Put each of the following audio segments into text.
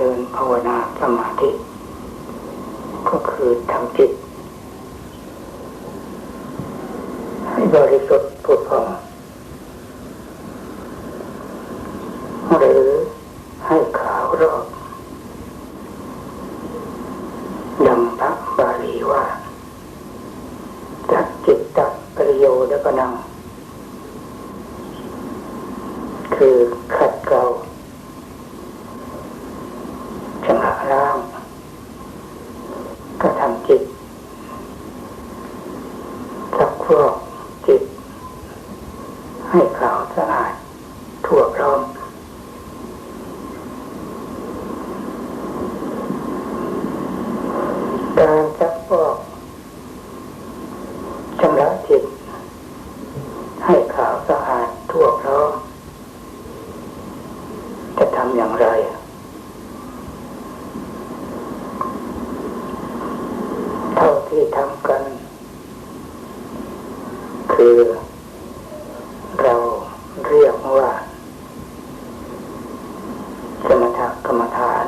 ริญภาวนาสมาธิ ก็คือทำจิต ให้บริสุทธิ์ผุดผ่องหรือให้ขาวรอบดังพระบาลีว่าจักจิตตักปริโยแล้วก็นัง คือขัดเกลาชำระล้างก็ทำจิตสักพวกจิต ให้ขาวสะอาด ทั่วพร้อม การจักพวกชำระจิต ให้ขาวสะอาดทั่วพร้อม จะทำอย่างไร เท่าที่ทำกัน คือเราเรียกว่า สมถกรรมฐาน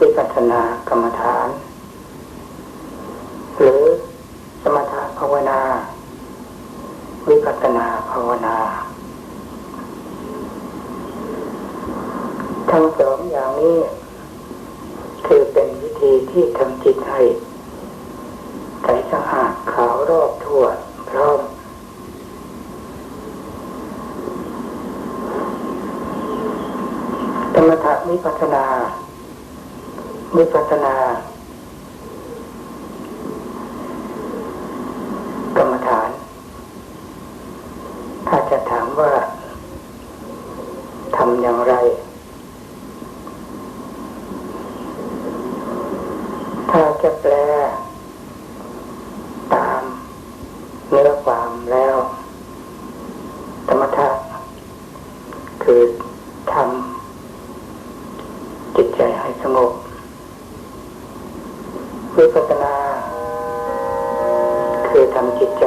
วิปัสสนากรรมฐาน หรือสมถภาวนา วิปัสสนาภาวนา ทั้งสองอย่างนี้ คือเป็นวิธี ที่ทำจิตให้ใสสะอาดขาวรอบทั่วพร้อมธรรมถวิปัสนาวิปัสสนา กรรมฐาน ถ้าจะถามว่าทำอย่างไร ถ้าจะแปล ตามเนื้อความแล้ว ธรรมทะคือทำจิตใจให้สงบ วิปัสสนา คือทำจิตใจ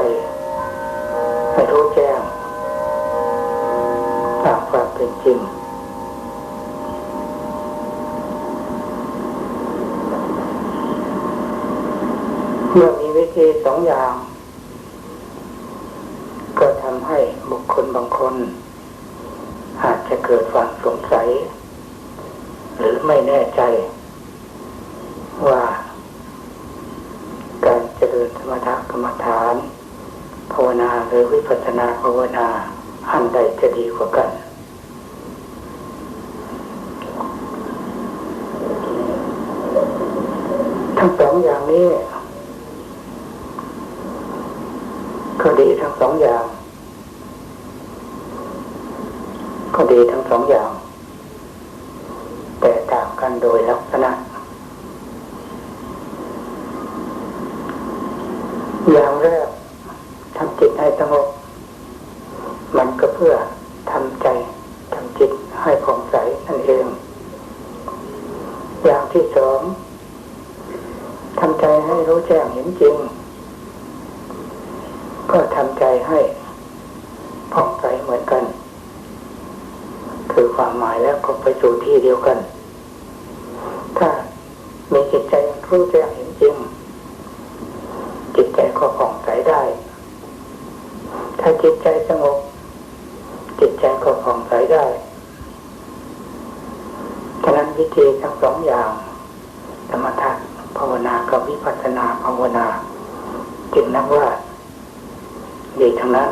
ให้รู้แจ้งตามความเป็นจริงเมื่อมีวิธีสองอย่าง ก็ทำให้บุคคลบางคน อาจจะเกิดความสงสัย หรือไม่แน่ใจ ว่า การเจริญสมถกรรมฐาน ภาวนาหรือวิ ปัสสนาภาวนาอันใดจะดีกว่ากันทั้งสองอย่างนี้ก็ดีทั้งสองอย่าง ก็ดีทั้งสองอย่าง แต่ต่างกันโดยลักษณะ อย่างแรกทำจิตให้สงบ มันก็เพื่อทำใจทำจิตให้ผ่องใสนั่นเอง อย่างที่สองทำใจให้รู้แจ้งเห็นจริง ก็ทำใจให้ผ่องใสเหมือนกัน คือความหมายแล้วก็ไปสู่ที่เดียวกัน ถ้ามีจิตใจรู้แจ้งเห็นจริง จิตใจก็ผ่องใสได้ ถ้าจิตใจสงบ จิตใจก็ผ่องใสได้ฉะนั้นวิธีทั้งสองอย่างธรรมะภาวนากับวิปัสสนาภาวนา จึงนับว่าดีทั้งนั้น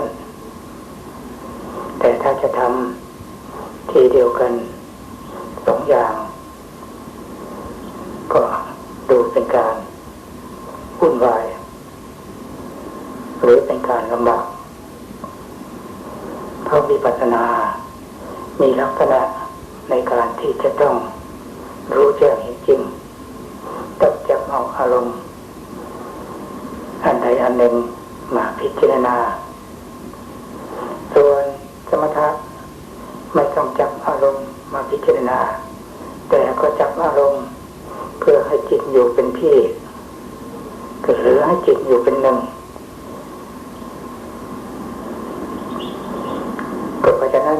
แต่ถ้าจะทำทีเดียวกันสองอย่าง ก็ดูเป็นการวุ่นวาย หรือเป็นการลำบากเพราะ วิปัสสนา มีลักษณะในการที่จะต้องรู้แจ้งเห็นจริงต้องจับเอาอารมณ์ อันใดอันหนึ่งมาพิจารณา ส่วนสมถะไม่ต้องจับอารมณ์มาพิจารณา แต่ก็จับอารมณ์ เพื่อให้จิตอยู่เป็นพี่หรือให้จิตอยู่เป็นหนึ่ง ก็เพราะฉะนั้น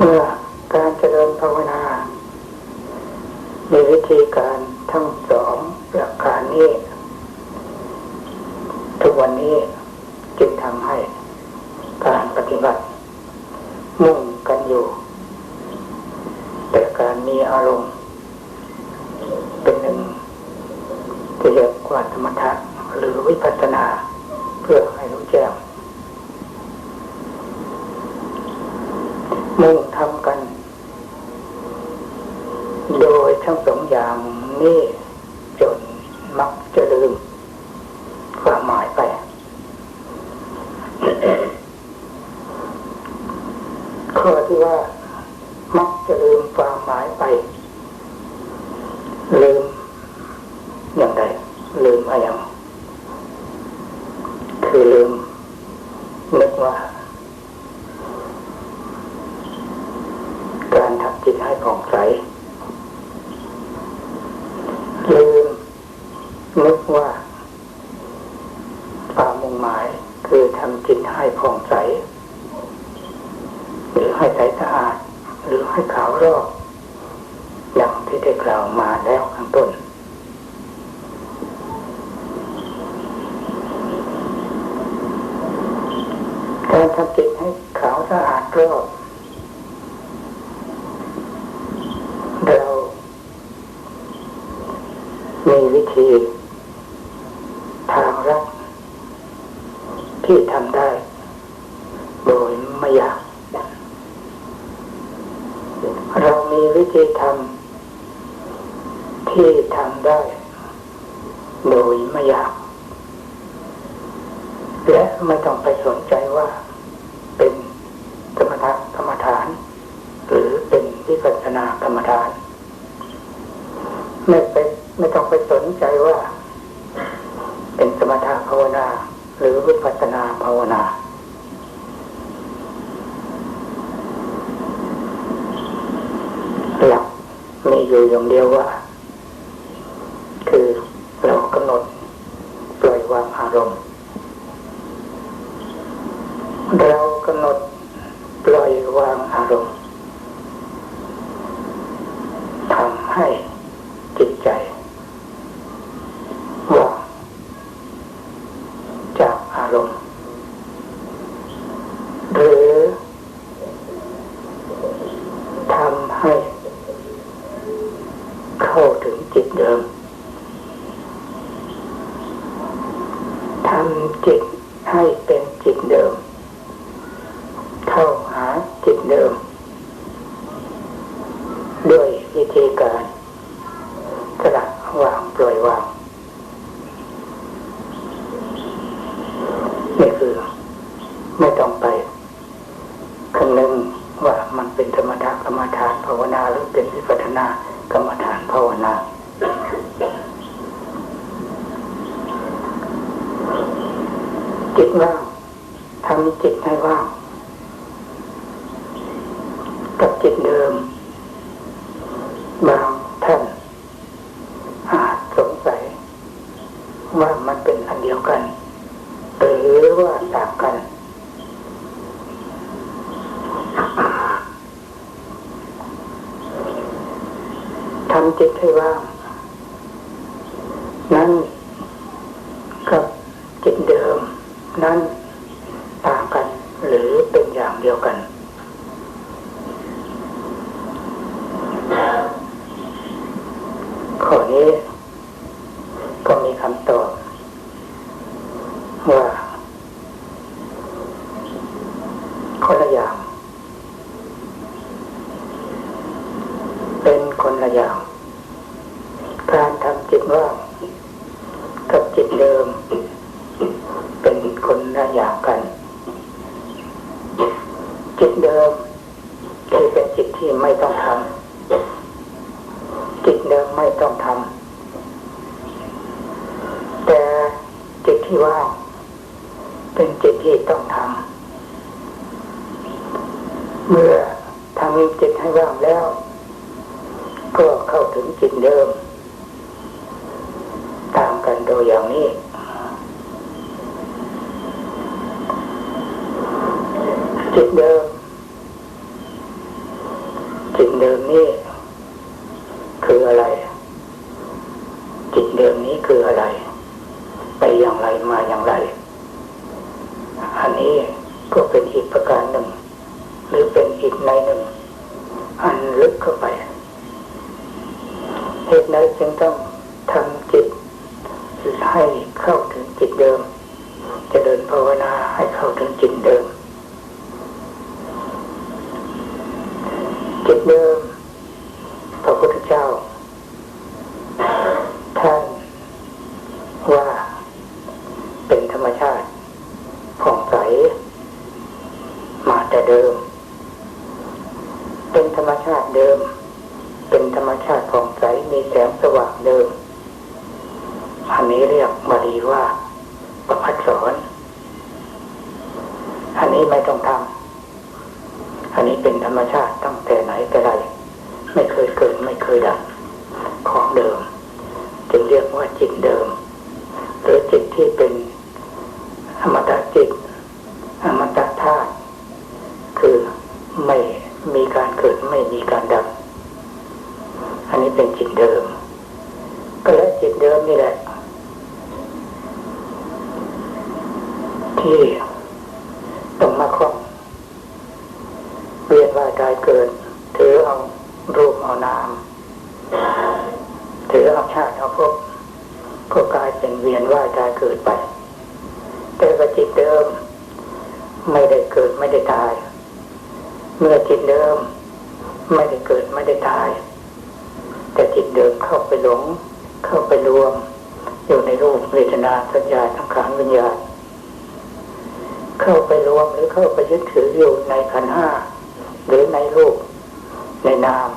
是？่า มักจะลืมความหมายไปลืมอย่างไร มีวิธีทางรักที่ทำได้ โดยไม่ยากเรามีวิธีทำที่ทำได้ ว่า คือเรากำหนดปล่อยวางอารมณ์ เรากำหนดปล่อยวางอารมณ์ เลว่าไม่เกลือไม่ต้อง กับจิตเดิมนั้น เป็นกิจที่ต้องทำเมื่อทำจิตให้ว่างแล้ว ก็เข้าถึงจิตเดิม ไม่มีการเกิดไม่มีการดับ อันนี้เป็นจิตเดิม ก็และจิตเดิมนี่แหละที่ต้องมาคล้องเวียนว่ายตายเกิด ถือเอารูปเอานาม ถือเอาชาติเอาภพก็กลายเป็นเวียนว่ายตายเกิดไป แต่ว่าจิตเดิม ไม่ได้เกิดไม่ได้ตาย เมื่อจิตเดิม ไม่ได้เกิดไม่ได้ตาย แต่จิตเดิมเข้าไปหลง เข้าไปรวม อยู่ในรูปเวทนาสัญญาสังขารวิญญาณเข้าไปรวมหรือเข้า ไปยึดถือยู่ในขันห้าหรือในรูปในนาม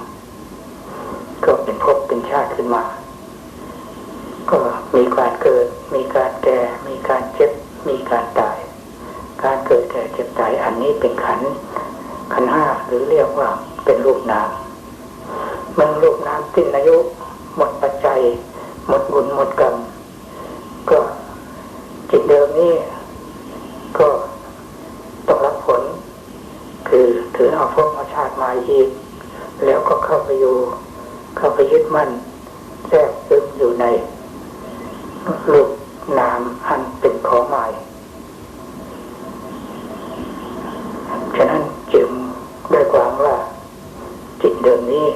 ก็เป็นภพเป็นชาติขึ้นมา ก็มีการเกิด มีการแก่ มีการเจ็บ มีการตาย การเกิดแก่เจ็บตายอันนี้เป็นขันขันห้าหรือเรียกว่าเป็นรูปนามมันรูปนามสิ้นอายุ หมดปัจจัย หมดบุญหมดกรรมก็จิตเดิมนี้ ก็ต้องรับผล คือถือเอาพว มาอีก แล้วก็เข้าไปอยู่ เข้าไปยึดมั่นแทรกซึมอยู่ในรูปนามอันเป็นของใหม่ฉะนั้นจึงได้ความว่าจิตเดิมนี้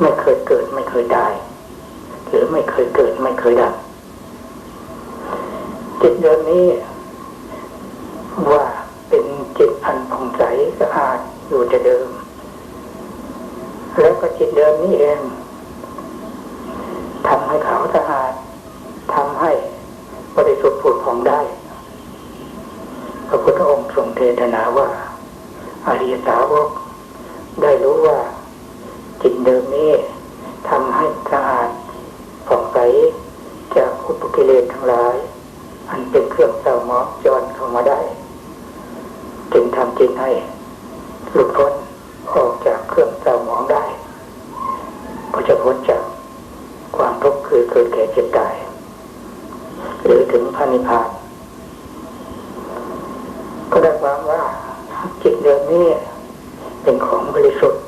ไม่เคยเกิดไม่เคยตายหรือไม่เคยเกิดไม่เคยดับจิตเดิมนี้ ว่าเป็นจิตอันผ่องใสสะอาดอยู่แต่เดิม แล้วก็จิตเดิมนี้เองทำให้ขาวสะอาดทำให้บริสุทธิ์ผุดผ่องได้ พระพุทธองค์ทรงเทศนาว่าอริยสาวกได้รู้ว่า จิตเดิมนี้ทำให้สะอาดผ่องใสจากอุปกิเลสทั้งหลาย อันเป็นเครื่องเศร้าหมองจรเข้ามาได้ จึงทำจิตให้หลุดพ้นออกจากเครื่องเศร้าหมองได้ ก็จะพ้นจากความทุกข์คือเกิดแก่เจ็บตาย หรือถึงพระนิพพาน ก็ได้ความว่าจิตเดิมนี้เป็นของบริสุทธิ์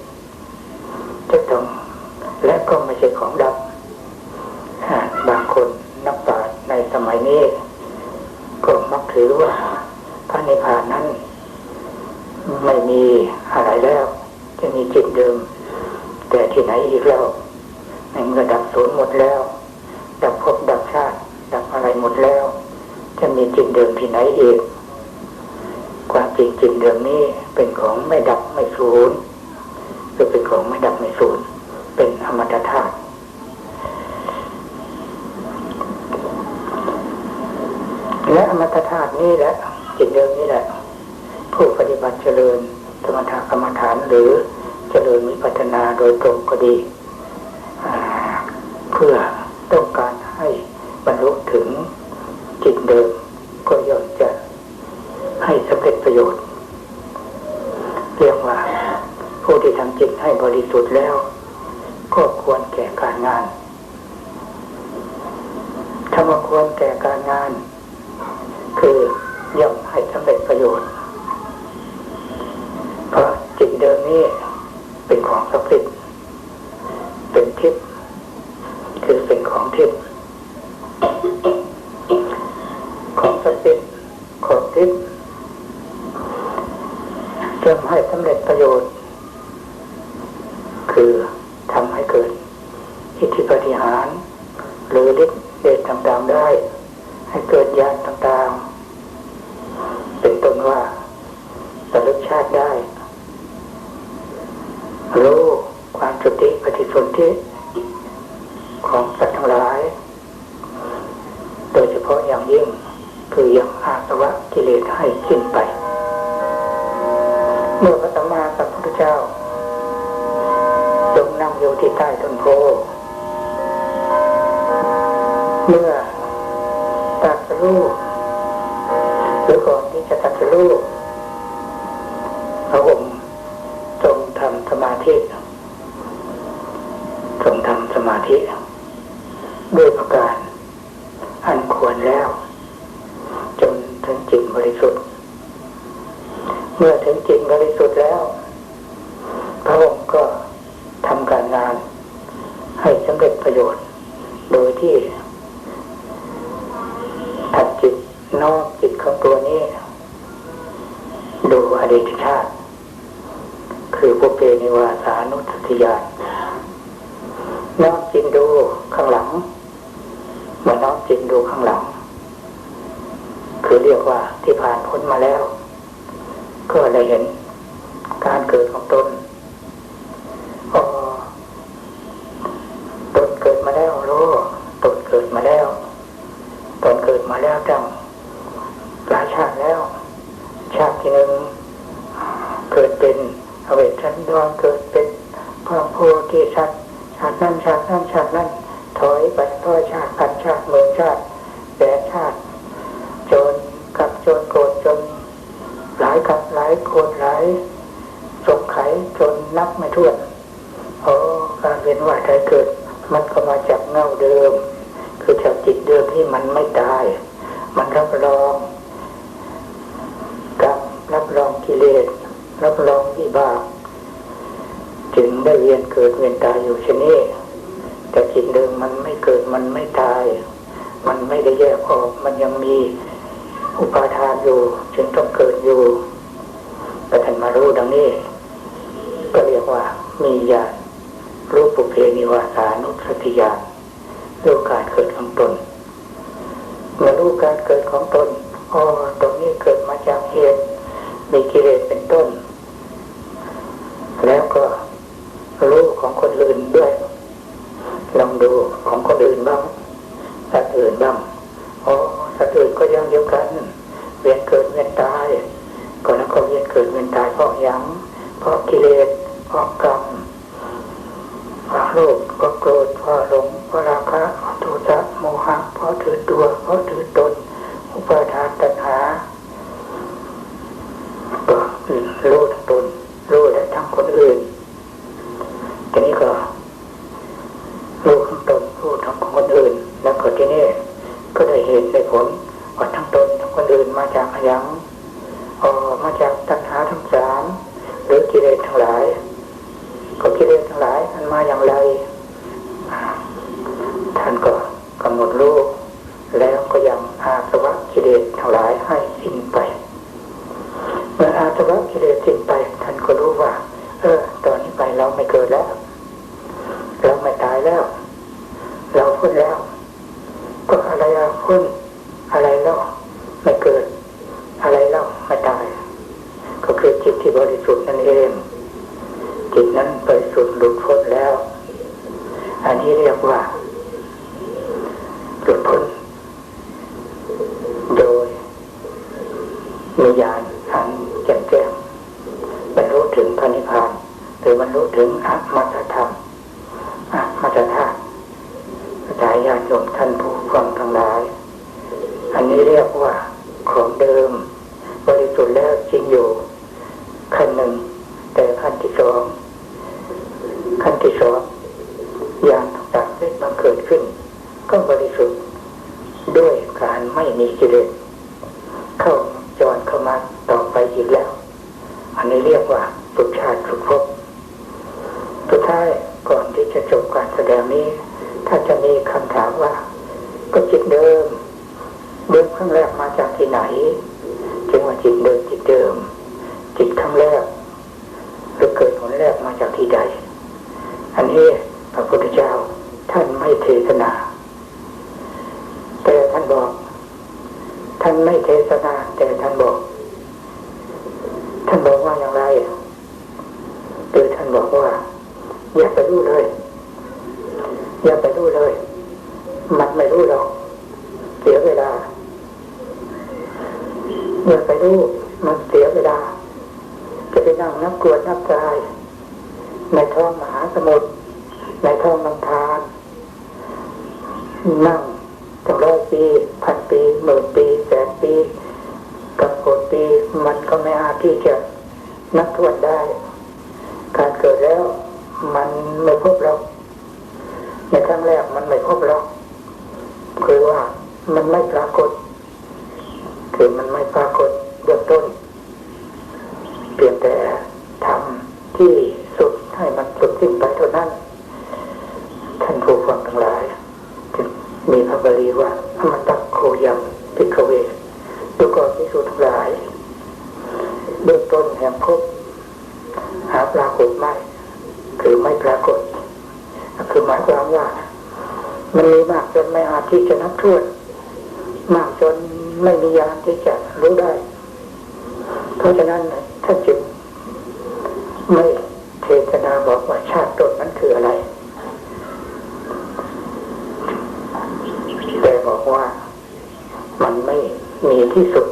จะต้องและก็ไม่ใช่ของดำบางคนนักปราชญ์ในสมัยนี้ ก็มักถือว่าพระนิพพานนั้น ไม่มีอะไรแล้ว จะมีจิตเดิม แต่ที่ไหนอีกแล้ว ในเมื่อดับศูนย์หมดแล้ว ดับภพดับชาติ ดับอะไรหมดแล้ว จะมีจิตเดิมที่ไหนอีกความจริงจิตเดิมนี้เป็นของไม่ดับไม่สูญคือเป็นของไม่ดับไม่สูญเป็นอมตะธาตุและอมตะธาตุนี้แหละจิตเดิมนี้แหละ ผู้ปฏิบัติเจริญธรรมทากรรมฐานหรือเจริญวิปัสสนาโดยตรงก็ดี เพื่อต้องการให้บรรลุถึงจิตเดิม ก็ย่อมจะให้สำเร็จประโยชน์ เรียกว่า ผู้ที่ทำจิตให้บริสุทธิ์แล้ว ก็ควรแก่การงานถ้าว่าควรแก่การงาน คือย่อมให้สำเร็จประโยชน์ เพราะจิตเดิมนี้เป็นของส ศักดิ์สิทธิ์เป็นทิพย์คือสิ่งของทิพย์ของศักดิ์สิทธิ์ของทิพย์ จะให้สำเร็จประโยชน์ รู้พระองค์ทรงทำสมาธิทรงทำสมาธิ ด้วยประการอันควรแล้ว จนถึงจิตบริสุทธิ์ เมื่อถึงจิตบริสุทธิ์แล้ว พระองค์ก็ทำการงาน ให้สำเร็จประโยชน์ โดยที่ถัดจิตนอกจิตของตัวนี้ ดูอดีตชาติ คือปุเพนิวาสานุสติญาณน้อมจิตดูข้างหลังเมื่อน้อมจิตดูข้างหลัง คือเรียกว่าที่ผ่านพ้นมาแล้ว ก็ได้ เห็น การเกิดของตน จึงได้เวียนเกิดเวียนตายอยู่เช่นนี้แต่จิตเดิมมันไม่เกิดมันไม่ตาย มันไม่ได้แยกออกมันยังมีอุปาทานอยู่ จึงต้องเกิดอยู่แต่ท่านมารู้ดังนี้ ก็เรียกว่ามีญาณรูปปุเพนิวาสานุสติญาณรู้การเกิดของตนเมื่อรู้การเกิดของตนอ๋อตรงนี้เกิดมาจากเหตุมีกิเลสเป็นต้น แล้วก็ รู้ของคนอื่นด้วย ลองดูของคนอื่นบ้างสัตว์อื่นบ้างอ๋อสัตว์อื่นก็ยังเดียวกัน เวียนเกิดเวียนตายก็แล้วก็เวียนเกิดเวียนตายเพราะหยังเพราะกิเลสเพราะกรรมเพราะโลภเพราะโกรธเพราะหลงเพราะราคะเพราะโทสะโมหะเพราะถือตัวเพราะถือตนอุปาทานตัณหาก็รู้ทั้งตน รู้และทั้งคนอื่น ทีนี้ก็รู้ทั้งตน รู้ทั้งคนอื่น แล้วก็ทีนี้ก็ได้เห็นได้ผลว่าทั้งตนทั้งคนอื่นมาจากอะไร ยังออมาจากตัณหาทั้งสามหรือกิเลสทั้งหลาย ก็กิเลสทั้งหลายมันมาอย่างไร ท่านก็กำหนดรู้แล้วก็ยังอาสวะกิเลสทั้งหลายให้สิ้นไป เมื่ออาสวะกิเลสสิ้นไป ท่านก็รู้ว่า เออ ตอนนี้ไปเราไม่เกิดแล้ว เราไม่ตายแล้ว เราพ้นแล้ว ก็อะไรอะพ้นอะไรแล้วไม่เกิด อะไรแล้วไม่ตาย ก็คือจิตที่บริสุทธิ์นั่นเอง จิตนั้นบริสุทธิ์หลุดพ้นแล้ว อันนี้เรียกว่าหลุดพ้น โดยมีญาณอันแจ่มแจ้งบรรลุถึงพระนิพพานหรือบรรลุถึงอมตะธรรมอมตะธาตุสายญาติโยมท่านผู้ฟังทั้งหลาย อันนี้เรียกว่าของเดิม บริสุทธิ์แล้วจริงอยู่ ขั้นหนึ่ง แต่ขั้นที่สองขั้นที่สองยานต่างๆที่บังเกิดขึ้น ก็บ ริสุทธิ์ ด้วยการไม่มีกิเลสเข้าจรเข้ามาต่อไปอีกแล้ว อันนี้เรียกว่าสุดชาติสุดภพตท้ายก่อนที่จะจบการแสดงนี้ ถ้าจะมีคำถามว่า ก็จิตเดิมเดิมครั้งแรกมาจากที่ไหนจึงว่าจิตเดิมจิตเดิม จิตครั้งแรกหรือเกิดผลแรกมาจากที่ใด อันนี้พระพุทธเจ้าท่านไม่เทศนา แต่ท่านบอก ท่านไม่เทศนาแต่ท่านบอก ท่านบอกว่าอย่างไรหรือท่านบอกว่า อย่าไปรู้เลย อย่าไปรู้เลย มันไม่รู้หรอกเสียเวลาอย่าไปรู้มันเสียเวลา จะไปนั่งนับกวดนับกายในท้องมหาสมุทรในท้องลำธารนั่ง ตั้งร้อยปีพันปีหมื่นปีแสนปี กับโกดปีมันก็ไม่อาจที่จะนับทวนได้ การเกิดแล้วมันไม่พบเราในครั้งแรกมันไม่พบเราคือว่ามันไม่ปรากฏ คือมันไม่ปรากฏเบื้องต้น เพียงแต่ทำที่สุดให้มันสุดสิ้นไปเท่านั้น ท่านผู้ฟังทั้งหลายจึงมีพระบาลีว่าอมตะโคยังพิกเวดูก่อน พิสูจน์ทั้งหลาย เบื้องต้นแห่งพบหาปรากฏไม่คือไม่ปรากฏ คือหมายความว่า มันมีมากจนไม่อาจที่จะนับถ้วน มากจนไม่มียานที่จะรู้ได้ เพราะฉะนั้นท่านจึงไม่เทศนาบอกว่าชาติตนนั้นคืออะไร แต่บอกว่ามันไม่มีที่สุด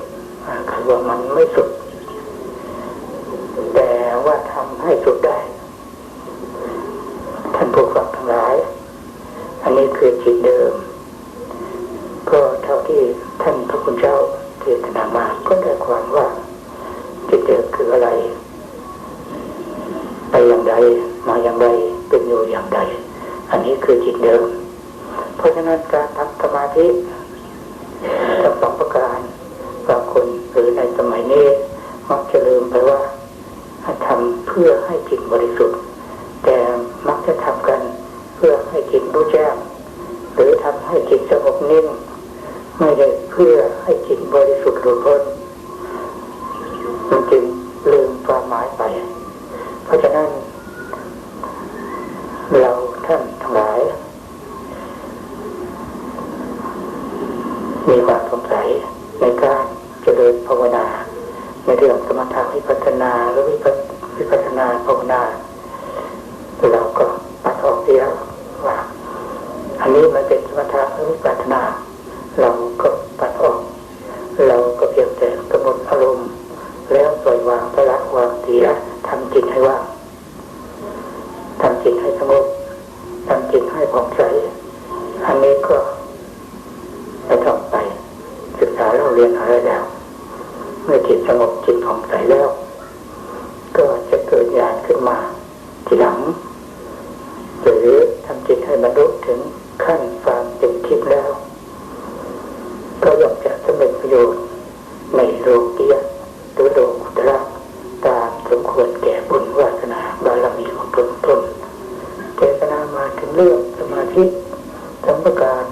ไม่สุด แต่ว่าทำให้สุดได้ท่านผู้ฟังทั้งหลาย อันนี้คือจิตเดิม ก็เท่าที่ท่านพระคุณเจ้าเทศนามาก็ได้ความว่าจิตเดิมคืออะไร ไปอย่างใดมาอย่างไรเป็นอยู่อย่างใดอันนี้คือจิตเดิม เพราะฉะนั้นการทำสมาธิ รู้แจ้งหรือทำให้จิตสงบนิ่ง ไม่ได้ ตนตนเจตนามาถึงเรื่องสมาธิสัมปการ